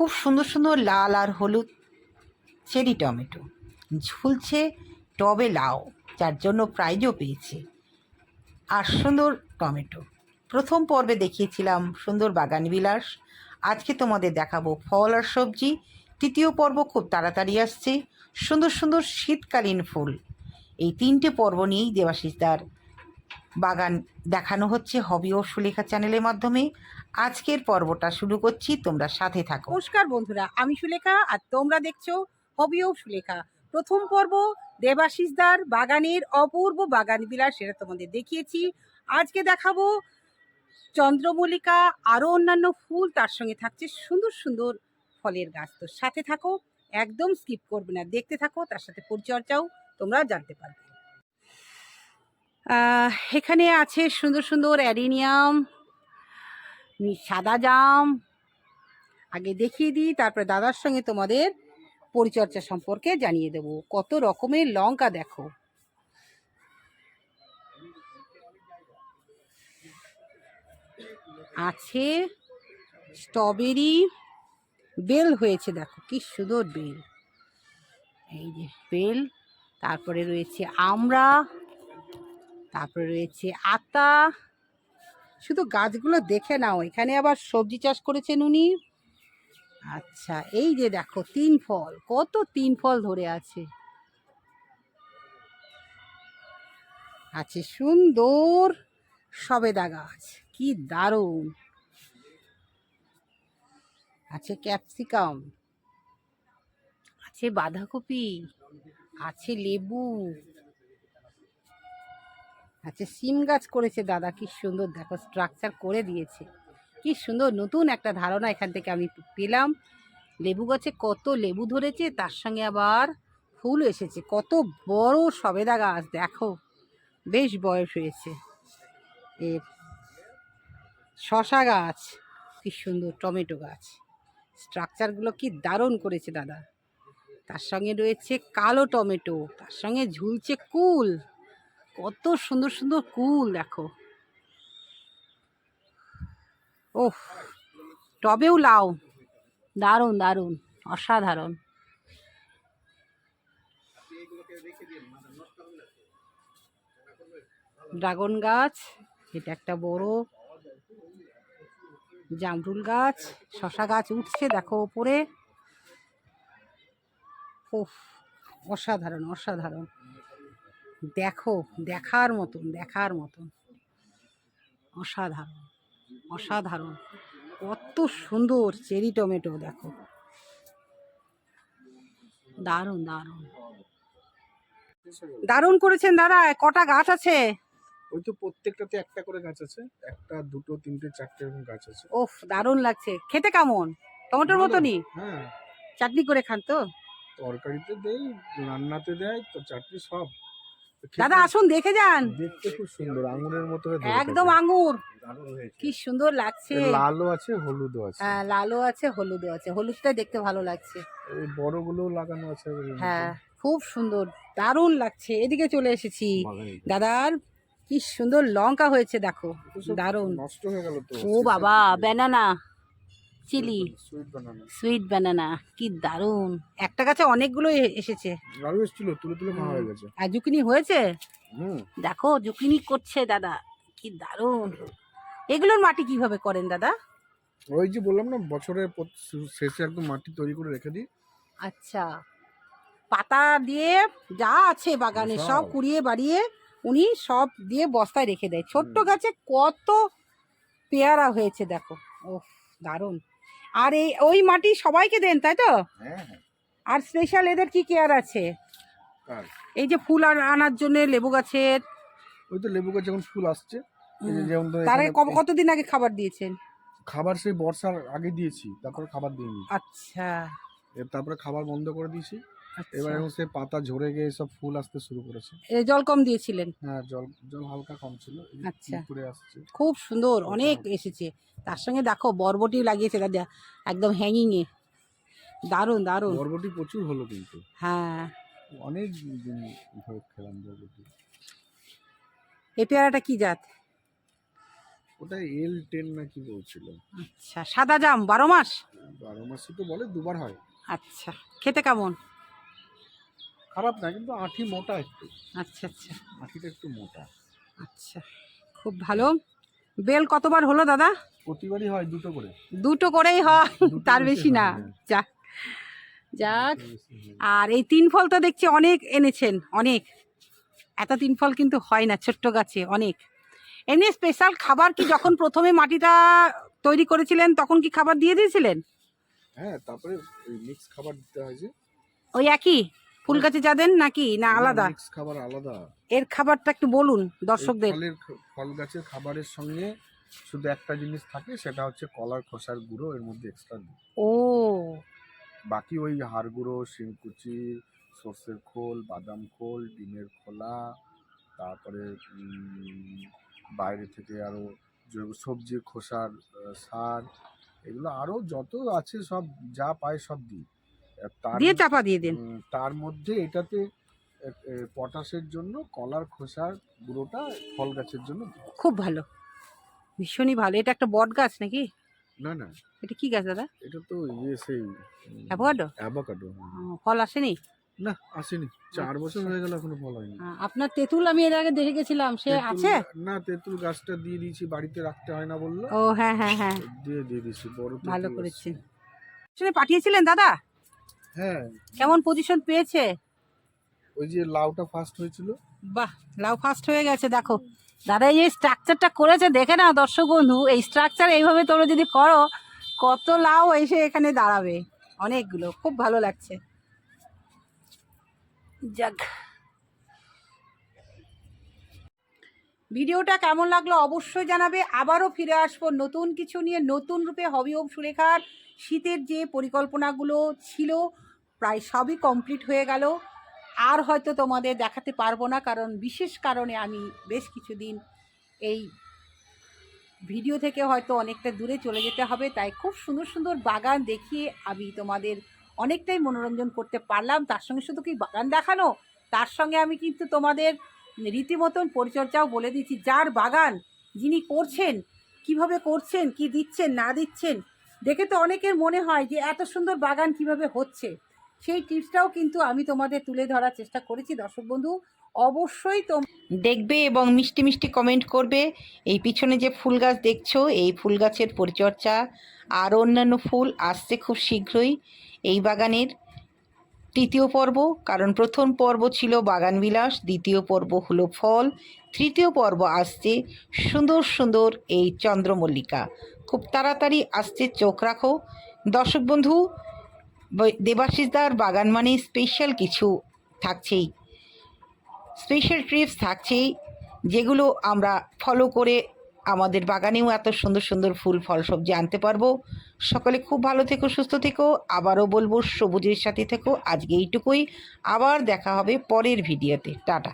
খুব সুন্দর সুন্দর লাল আর হলুদ চেরি টমেটো। ঝুলছে টবে লাউ, যার জন্য প্রাইজও পেয়েছে। আর সুন্দর টমেটো। প্রথম পর্বে দেখিয়েছিলাম সুন্দর বাগান বিলাস। আজকে তোমাদের দেখাবো ফল আর সবজি। তৃতীয় পর্ব খুব তাড়াতাড়ি আসছে। সুন্দর সুন্দর শীতকালীন ফুল। এই তিনটে পর্ব নিয়েই দেবাশিসদার বাগান দেখানো হচ্ছে হবি ও সুলেখা চ্যানেলের মাধ্যমে। আজকের পর্বটা শুরু করছি, তোমরা সাথে থাকো। নমস্কার বন্ধুরা, আমি সুলেখা আর তোমরা দেখছ হবিও সুলেখা। প্রথম পর্ব দেবাশিসদার বাগানের অপূর্ব বাগান বিলাস, সেটা তোমাদের দেখিয়েছি। আজকে দেখাবো চন্দ্রমল্লিকা, আরও অন্যান্য ফুল, তার সঙ্গে থাকছে সুন্দর সুন্দর ফলের গাছ। তো সাথে থাকো, একদম স্কিপ করবে না। দেখতে থাকো, তার সাথে পরিচর্যাও তোমরা জানতে পারবে। এখানে আছে সুন্দর সুন্দর অ্যারিনিয়াম সাদা জাম। আগে দেখিয়ে দিই, তারপরে দাদার সঙ্গে তোমাদের পরিচর্যা সম্পর্কে জানিয়ে দেব। কত রকমের লঙ্কা দেখো। আছে স্ট্রবেরি, বেল হয়েছে দেখো, কি সুন্দর বেল। এই যে বেল, তারপরে রয়েছে আমড়া। তারপরে রয়েছে আতা। শুধু গাছগুলো দেখে নাও, এখানে আবার সবজি চাষ করেছেন উনি। আচ্ছা এই যে দেখো, তিন ফল, কত তিন ফল ধরে আছে। আছে সুন্দর সবেদা গাছ, কি দারুণ। আছে ক্যাপসিকাম, আছে বাঁধাকপি, আছে লেবু। আচ্ছা সিম গাছ করেছে দাদা, কি সুন্দর। দেখো স্ট্রাকচার করে দিয়েছে। কি সুন্দর, নতুন একটা ধারণা এখান থেকে আমি পেলাম। লেবু গাছে কত লেবু ধরেছে, তার সঙ্গে আবার ফুল এসেছে। কত বড় সবেদা গাছ, দেখো। বেশ বয়স হয়েছে। এর শশা গাছ, কি সুন্দর টমেটো গাছ। স্ট্রাকচারগুলো কি দারুণ করেছে দাদা। তার সঙ্গে রয়েছে কালো টমেটো, তার সঙ্গে ঝুলছে কুল। কত সুন্দর সুন্দর কুল, দেখো। ওহ টবেও লাউ। দারুণ দারুণ, অসাধারণ। ড্রাগন গাছ, এটা একটা বড় জামরুল গাছ, শশা গাছ উঠছে, দেখো ওপরে। ওহ অসাধারণ অসাধারণ। দেখো দেখার মতন দেখার মতন। অসাধারণ অসাধারণ। কত সুন্দর চেরি টমেটো দেখো। দারুণ দারুণ। দারুণ করেছেন দাদা কটা গাছ আছে? ওই তো প্রত্যেকটাতে একটা করে গাছ আছে একটা দুটো তিনটে চারটে এরকম গাছ আছে। ওফ দারুণ লাগছে। খেতে কেমন? টমেটোর। মতনই? হ্যাঁ। চাটনি করে খান তো? তরকারিতে দেই রান্নাতে দেয় তো চাটনি সব। দাদা আসুন দেখে যান। দেখতে খুব সুন্দর আঙুরের মতো একদম। আঙুর। কি সুন্দর লাগছে। লালও আছে হলুদও আছে। হ্যাঁ লালও আছে হলুদও আছে। হলুদটা দেখতে ভালো লাগছে। এই বড়গুলোও লাগানো আছে হ্যাঁ খুব সুন্দর দারুণ লাগছে। এদিকে চলে এসেছি। দাদার কি সুন্দর লঙ্কা হয়েছে দেখো। দারুণ। নষ্ট হয়ে গেল তো। ও বাবা ব্যানানা চিলি সুইট বানানো কি দারুণ। একটা গাছে অনেকগুলো এসেছে। আরও এসেছিল তুলে তুলে খাওয়া হয়ে গেছে। আর জুকিনি হয়েছে? দেখো জুকিনি করছে দাদা কি দারুণ। এগুলোর মাটি কীভাবে করেন দাদা? ওই যে বললাম না বছরের শেষে একদম মাটি তৈরি করে রেখে দিই। আচ্ছা। পাতা দিয়ে যা আছে বাগানে সব। সব। কুড়িয়ে বাড়িয়ে উনি সব দিয়ে বস্তায় রেখে দেয়। ছোট্ট গাছে কত পেয়ারা হয়েছে দেখো। ও দারুণ। আর এই ওই মাটি সবাইকে দেন তাই তো? হ্যাঁ হ্যাঁ। আর স্পেশাল এদের কি কেয়ার আছে? এই যে ফুল আর আনার জন্য লেবু গাছের। ওই তো লেবু গাছ যখন ফুল আসছে। যেমন তার কতদিন আগে খাবার দিয়েছেন? খাবার সেই বর্ষার আগে দিয়েছি তারপরে খাবার দিইনি। আচ্ছা। তারপরে খাবার বন্ধ করে দিয়েছি। এবার হচ্ছে পাতা ঝরে গিয়ে সব ফুল আসতে শুরু করেছে। এ, জল কম দিয়েছিলেন? হ্যাঁ জল জল হালকা কম ছিল আচ্ছা। পুকুরে আসছে। খুব সুন্দর অনেক এসেছে। তার সঙ্গে দেখো বরবটি লাগিয়েছে দাদা একদম হ্যাঙ্গিং এ। দারুণ দারুণ। বরবটি প্রচুর হলো কিন্তু। হ্যাঁ। অনেক দিন ধরে খেলাম বরবটি। এই পেয়ারাটা কি জাত? ওটা এল টেন না কি বলছিল? আচ্ছা সাদা জাম বারো মাস? বারো মাসে তো বলে দুবার হয়। আচ্ছা খেতে কেমন? খারাপ না কিন্তু আঠি মোটা একটু। আচ্ছা আচ্ছা। আঠিটা একটু মোটা। আচ্ছা খুব ভালো। বেল কতবার হলো দাদা? প্রতিবারই হয় দুটো করে। দুটো করেই হয়? তার বেশি না। যাক যাক। আর এই তিন ফল তো দেখছি অনেক এনেছেন অনেক। এত তিন ফল কিন্তু হয় না ছোট্ট গাছে অনেক। এমনি স্পেশাল খাবার কি যখন প্রথমে মাটিটা তৈরি করেছিলেন তখন কি খাবার দিয়ে দিয়েছিলেন? হ্যাঁ তারপরে মিক্স খাবার দিতে হয় যে। ওই একই? ফুল গাছে যা দেন নাকি? না আলাদা? খাবার আলাদা। এর খাবারটা একটু বলুন দর্শকদের। ফলের ফল গাছের খাবারের সঙ্গে শুধু একটা জিনিস থাকে সেটা হচ্ছে কলার খোসার গুঁড়ো এর মধ্যে এক্সট্রা ও। বাকি ওই হাড় গুঁড়ো শিংকুচি সর্ষের খোল বাদাম খোল ডিমের খোলা তারপরে বাইরে থেকে আরও জৈব সবজির খোসার সার এগুলো আরও যত আছে সব যা পায় সব দিই। দিয়ে চাপা দিয়ে দিন। তার মধ্যে এটাতে পটাশের জন্য কলার খোসার গুঁড়োটা ফল গাছের জন্য খুব ভালো। ভীষণই ভালো। এটা একটা বট গাছ নাকি? না না। এটা কি গাছ দাদা? এটা তো ইয়ে সেই অ্যাভোকাডো অ্যাভোকাডো ফল আসেনি? না আসেনি। চার বছর হয়ে গেল এখনও ফল হয়নি। আপনার তেঁতুল আমি এর আগে দেখে গেছিলাম। সে আছে? না তেঁতুল গাছটা দিয়ে দিয়েছি বাড়িতে রাখতে হয় না বলল। ও হ্যাঁ হ্যাঁ হ্যাঁ। দিয়ে দিয়ে দিয়েছি বড় ভালো করেছেন। পাঠিয়েছিলেন দাদা? হ্যাঁ। কেমন পজিশন পেয়েছে? ওই যে লাউটা ফার্স্ট হয়েছিল। বাহ লাউ ফাস্ট হয়ে গেছে দেখো। দাদা এই যে স্ট্রাকচারটা করেছে দেখে না দর্শক বন্ধু এই স্ট্রাকচার এইভাবে তোমরা যদি করো কত লাউ এসে এখানে দাঁড়াবে। অনেকগুলো খুব ভালো লাগছে। যাক। ভিডিওটা কেমন লাগল অবশ্যই জানাবে। আবারও ফিরে আসব নতুন কিছু নিয়ে নতুন রূপে হবি ওম সুরেখার শীতের যে পরিকল্পনাগুলো ছিল প্রায় সবই কমপ্লিট হয়ে গেল। আর হয়তো তোমাদের দেখাতে পারব না, কারণ বিশেষ কারণে আমি বেশ কিছুদিন এই ভিডিও থেকে হয়তো অনেকটা দূরে চলে যেতে হবে, তাই খুব সুন্দর সুন্দর বাগান দেখিয়ে আমি তোমাদের অনেকটাই মনোরঞ্জন করতে পারলাম। তার সঙ্গে শুধু কি বাগান দেখানো? তার সঙ্গে আমি কিন্তু তোমাদের রীতিমতন পরিচর্যাও বলে দিচ্ছি। যার বাগান যিনি করছেন, কীভাবে করছেন, কি দিচ্ছেন, না দিচ্ছেন দেখে তো অনেকের মনে হয় যে এত সুন্দর বাগান কীভাবে হচ্ছে। সেই টিপসটাও কিন্তু আমি তোমাদের তুলে ধরার চেষ্টা করেছি। দর্শক বন্ধু, অবশ্যই তোম দেখবে এবং মিষ্টি মিষ্টি কমেন্ট করবে। এই পিছনে যে ফুল গাছ দেখছ, এই ফুল গাছের পরিচর্যা, আর অন্যান্য ফুল আসছে খুব শীঘ্রই। এই বাগানের তৃতীয় পর্ব, কারণ প্রথম পর্ব ছিল বাগান বিলাস, দ্বিতীয় পর্ব হলো ফল, তৃতীয় পর্ব আসছে সুন্দর সুন্দর এই চন্দ্রমল্লিকা। খুব তাড়াতাড়ি আসছে, চোখ রাখো। দর্শক বন্ধু দেবাশিসদার বাগান মানে স্পেশাল কিছু থাকছেই। স্পেশাল ট্রিপস থাকছেই, যেগুলো আমরা ফলো করে আমাদের বাগানেও এত সুন্দর সুন্দর ফুল, ফল সবজি আনতে পারব। সকলে খুব ভালো থেকো, সুস্থ থেকো। আবারও বলব, সবুজের সাথে থেকো। আজকে এইটুকুই। আবার দেখা হবে পরের ভিডিওতে টাটা।